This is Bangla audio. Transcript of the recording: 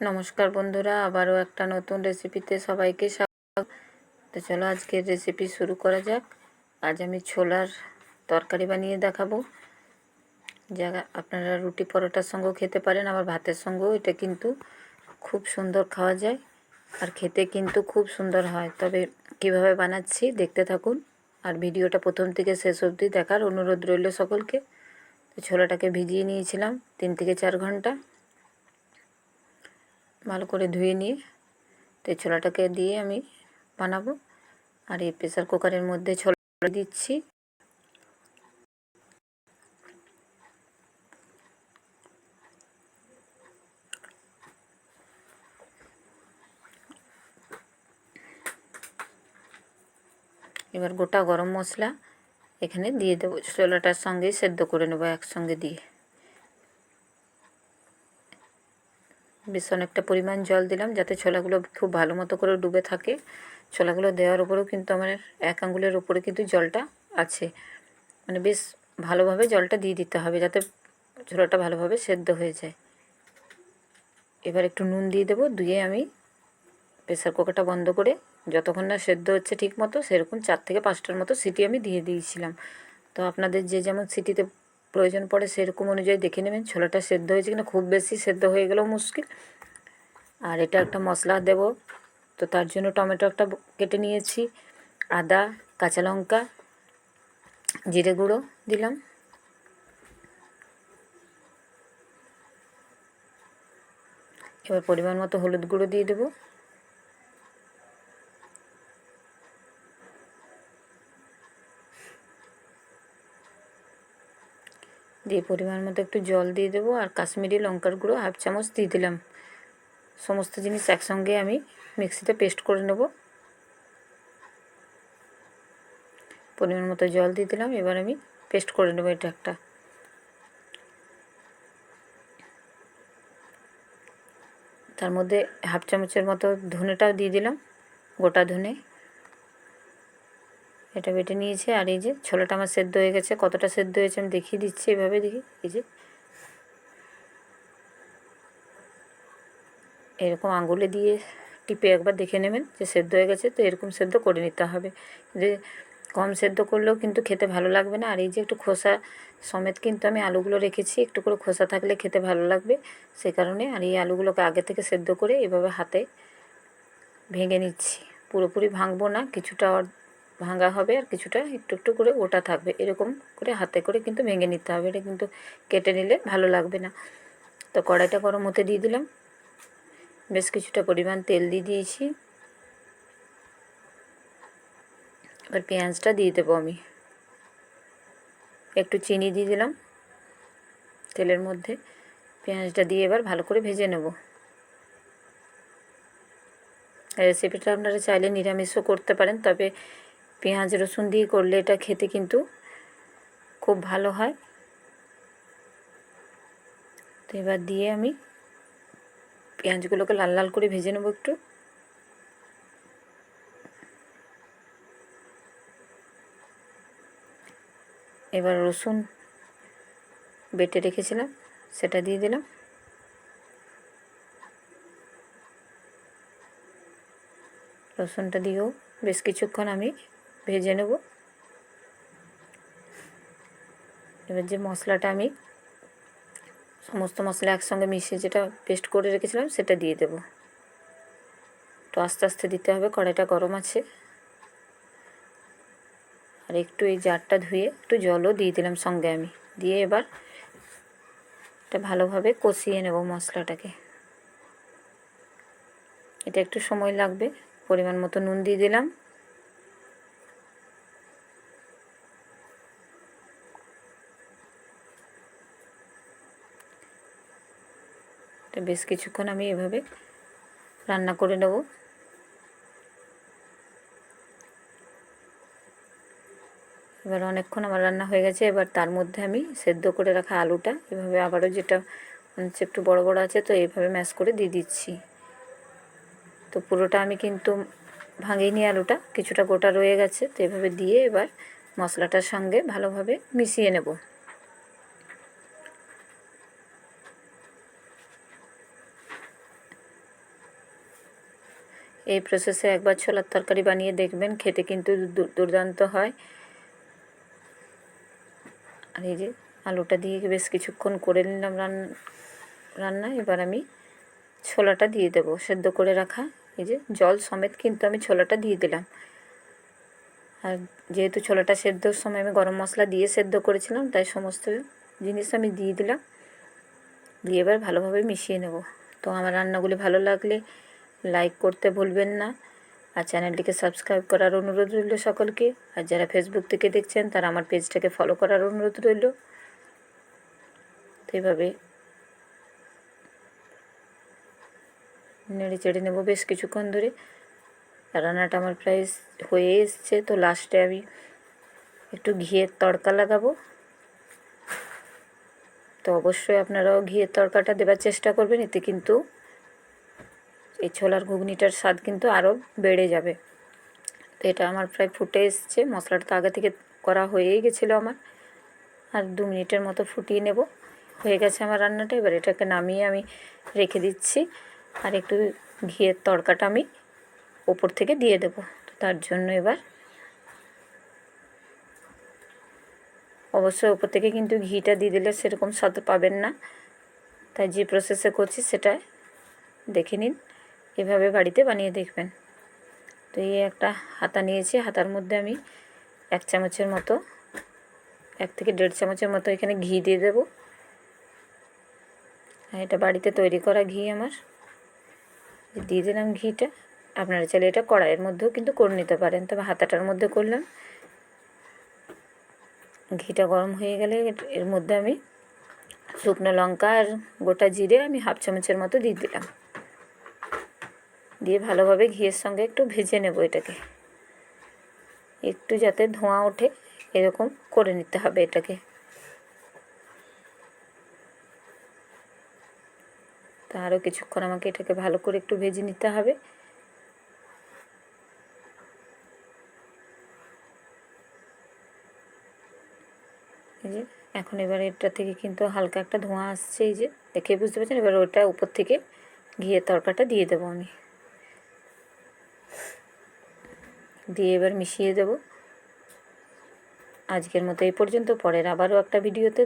নমস্কার বন্ধুরা, আবারও একটা নতুন রেসিপিতে সবাইকে স্বাগত। তো চলো আজকের রেসিপি শুরু করা যাক। আজ আমি ছোলার তরকারি বানিয়ে দেখাবো। যা আপনারা রুটি পরোটার সঙ্গেও খেতে পারেন, আবার ভাতের সঙ্গেও। এটা কিন্তু খুব সুন্দর খাওয়া যায় আর খেতে কিন্তু খুব সুন্দর হয়। তবে কীভাবে বানাচ্ছি দেখতে থাকুন। আর ভিডিওটা প্রথম থেকে শেষ অবধি দেখার অনুরোধ রইল সকলকে। তো ছোলাটাকে ভিজিয়ে নিয়েছিলাম তিন থেকে চার ঘণ্টা। ভালো করে ধুয়ে নিয়ে তো ছোলাটাকে দিয়ে আমি বানাবো। আর এই প্রেসার কুকারের মধ্যে ছোলা দিচ্ছি। এবার গোটা গরম মশলা এখানে দিয়ে দেবো। ছোলাটার সঙ্গেই সেদ্ধ করে নেব একসঙ্গে দিয়ে। বেশ অনেকটা পরিমাণ জল দিলাম যাতে ছোলাগুলো খুব ভালো মতো করে ডুবে থাকে। ছোলাগুলো দেওয়ার উপরেও কিন্তু আমার এক আঙ্গুলের উপরে কিন্তু জলটা আছে। মানে বেশ ভালোভাবে জলটা দিয়ে দিতে হবে যাতে ছোলাটা ভালোভাবে সেদ্ধ হয়ে যায়। এবার একটু নুন দিয়ে দেবো, ধুয়ে আমি প্রেসার কুকারটা বন্ধ করে যতক্ষণ না সেদ্ধ হচ্ছে ঠিক মতো সেরকম চার থেকে পাঁচটার মতো সিটি আমি দিয়ে দিয়েছিলাম। তো আপনাদের যে যেমন সিটিতে প্রয়োজন পড়ে সেরকম অনুযায়ী দেখে নেবেন। ছোলাটা সেদ্ধ হয়েছে কিনা খুব বেশি সেদ্ধ হয়ে গেলেও মুশকিল। আর এটা একটা মশলা দেব। তো তার জন্য টমেটো একটা কেটে নিয়েছি। আদা, কাঁচা লঙ্কা, জিরে গুঁড়ো দিলাম। এবার পরিমাণ মতো হলুদ গুঁড়ো দিয়ে দেবো। দিয়ে পরিমাণ মতো একটু জল দিয়ে দেবো আর কাশ্মীরি লঙ্কার গুঁড়ো হাফ চামচ দিয়ে দিলাম। সমস্ত জিনিস একসঙ্গে আমি মিক্সিতে পেস্ট করে নেব। পরিমাণ মতো জল দিয়ে দিলাম, এবার আমি পেস্ট করে নেব এটা একটা। তার মধ্যে হাফ চামচের মতো ধনেটাও দিয়ে দিলাম, গোটা ধনে। এটা বেটে নিয়েছে, আর এই যে ছোলাটা আমার সেদ্ধ হয়ে গেছে। কতটা সেদ্ধ হয়েছে আমি দেখিয়ে দিচ্ছি এভাবে, দেখি। এই যে এরকম আঙুলে দিয়ে টিপে একবার দেখে নেবেন যে সেদ্ধ হয়ে গেছে, তো এরকম সেদ্ধ করে নিতে হবে। যে কম সেদ্ধ করলেও কিন্তু খেতে ভালো লাগবে না। আর এই যে একটু খোসা সমেত কিন্তু আমি আলুগুলো রেখেছি, একটু করে খোসা থাকলে খেতে ভালো লাগবে। সে কারণে আর এই আলুগুলোকে আগে থেকে সেদ্ধ করে এভাবে হাতে ভেঙে নিচ্ছি। পুরোপুরি ভাঙবো না, কিছুটা ভাঙা হবে আর কিছুটা একটু একটু করে ওটা থাকবে। এরকম করে হাতে করে কিন্তু ভেঙে নিতে হবে। এটা কিন্তু কেটে নিলে ভালো লাগবে না। তো কড়াইটা গরম হতে দিয়ে দিলাম। বেশ কিছুটা পরিমাণ তেল দিয়ে দিয়েছি। এবার পেঁয়াজটা দিয়ে দেবো আমি। একটু চিনি দিয়ে দিলাম। তেলের মধ্যে পেঁয়াজটা দিয়ে এবার ভালো করে ভেজে নেব। রেসিপিটা আপনারা চাইলে নিরামিষও করতে পারেন, তবে পেঁয়াজ, রসুন দিয়ে করলে এটা খেতে কিন্তু খুব ভালো হয়। তো এবার দিয়ে আমি পেঁয়াজগুলোকে লাল লাল করে ভেজে নেব একটু। এবার রসুন বেটে রেখেছিলাম, সেটা দিয়ে দিলাম। রসুনটা দিয়েও বেশ কিছুক্ষণ আমি ভেজে নেব। এবার যে মশলাটা আমি সমস্ত মশলা একসঙ্গে মিশিয়ে যেটা পেস্ট করে রেখেছিলাম সেটা দিয়ে দেব। তো আস্তে আস্তে দিতে হবে, কড়াইটা গরম আছে। আর একটু এই জারটা ধুয়ে একটু জলও দিয়ে দিলাম সঙ্গে আমি। দিয়ে এবার এটা ভালোভাবে কষিয়ে নেব মশলাটাকে। এটা একটু সময় লাগবে, পরিমাণ মতো নুন দিয়ে দিলাম। এটা বেশ কিছুক্ষণ আমি এভাবে রান্না করে নেব। এবার অনেকক্ষণ আমার রান্না হয়ে গেছে, এবার তার মধ্যে আমি সেদ্ধ করে রাখা আলুটা, এভাবে আবারও যেটা হচ্ছে একটু বড় বড় আছে তো এইভাবে ম্যাশ করে দিয়ে দিচ্ছি। তো পুরোটা আমি কিন্তু ভাঙিনি আলুটা, কিছুটা গোটা রয়ে গেছে, তো এভাবে দিয়ে এবার মশলাটার সঙ্গে ভালোভাবে মিশিয়ে নেব। এই প্রসেসে একবার ছোলার তরকারি বানিয়ে দেখবেন, খেতে কিন্তু দুর্দান্ত হয়। আর এই যে আলুটা দিয়ে বেশ কিছুক্ষণ করে নিলাম রান্না এবার আমি ছোলাটা দিয়ে দেবো, সেদ্ধ করে রাখা। এই যে জল সমেত কিন্তু আমি ছোলাটা দিয়ে দিলাম। আর যেহেতু ছোলাটা সেদ্ধর সময় আমি গরম মশলা দিয়ে সেদ্ধ করেছিলাম, তাই সমস্ত জিনিস আমি দিয়ে দিলাম। দিয়ে এবার ভালোভাবে মিশিয়ে নেব। তো আমার রান্নাগুলি ভালো লাগলে লাইক করতে ভুলবেন না। আর চ্যানেলটিকে সাবস্ক্রাইব করার অনুরোধ রইল সকলকে। আর যারা ফেসবুক থেকে দেখছেন, তারা আমার পেজটাকে ফলো করার অনুরোধ রইল। তো এইভাবে নেড়ে চেড়ে নেব বেশ কিছুক্ষণ ধরে। রান্নাটা আমার প্রায় হয়ে এসছে, তো লাস্টে আমি একটু ঘিয়ের তড়কা লাগাবো। তো অবশ্যই আপনারাও ঘিয়ের তড়কাটা দেবার চেষ্টা করবেন, এতে কিন্তু এই ছোলার ঘুগনিটার স্বাদ কিন্তু আরও বেড়ে যাবে। তো এটা আমার প্রায় ফুটে এসছে। মশলাটা তো আগে থেকে করা হয়েই গেছিল আমার। আর দু মিনিটের মতো ফুটিয়ে নেব। হয়ে গেছে আমার রান্নাটা। এবার এটাকে নামিয়ে আমি রেখে দিচ্ছি। আর একটু ঘিয়ের তড়কাটা আমি ওপর থেকে দিয়ে দেবো। তো তার জন্য এবার অবশ্যই ওপর থেকে কিন্তু ঘিটা দিয়ে দিলে সেরকম স্বাদ পাবেন না। তাই যে প্রসেসে করছি সেটা দেখে নিন। এভাবে বাড়িতে বানিয়ে দেখবেন। তো এই একটা হাতা নিয়েছি, হাতার মধ্যে আমি এক চামচের মতো, এক থেকে দেড় চামচের মতো এখানে ঘি দিয়ে দেবো। এটা বাড়িতে তৈরি করা ঘি আমার। দিয়ে দিলাম ঘিটা। আপনারা চাইলে এটা কড়াইয়ের মধ্যেও কিন্তু করে নিতে পারেন, তবে হাতাটার মধ্যে করলাম। ঘিটা গরম হয়ে গেলে এর মধ্যে আমি শুকনো লঙ্কা আর গোটা জিরে আমি হাফ চামচের মতো দিয়ে দিলাম। দিয়ে ভালোভাবে ঘিয়ের সঙ্গে একটু ভেজে নেব এটাকে। একটু যাতে ধোঁয়া ওঠে, এরকম করে নিতে হবে এটাকে। তা আরও কিছুক্ষণ আমাকে এটাকে ভালো করে একটু ভেজে নিতে হবে। এই যে, এখন এবার এটা থেকে কিন্তু হালকা একটা ধোঁয়া আসছে, এই যে। দেখে বুঝতে পারছেন? এবার ওটা উপর থেকে ঘিয়ের তরকাটা দিয়ে দেবো আমি। দিয়ে এবার মিশিয়ে দেব। আজকের মতো এই পর্যন্ত পরের আবারও একটা ভিডিওতে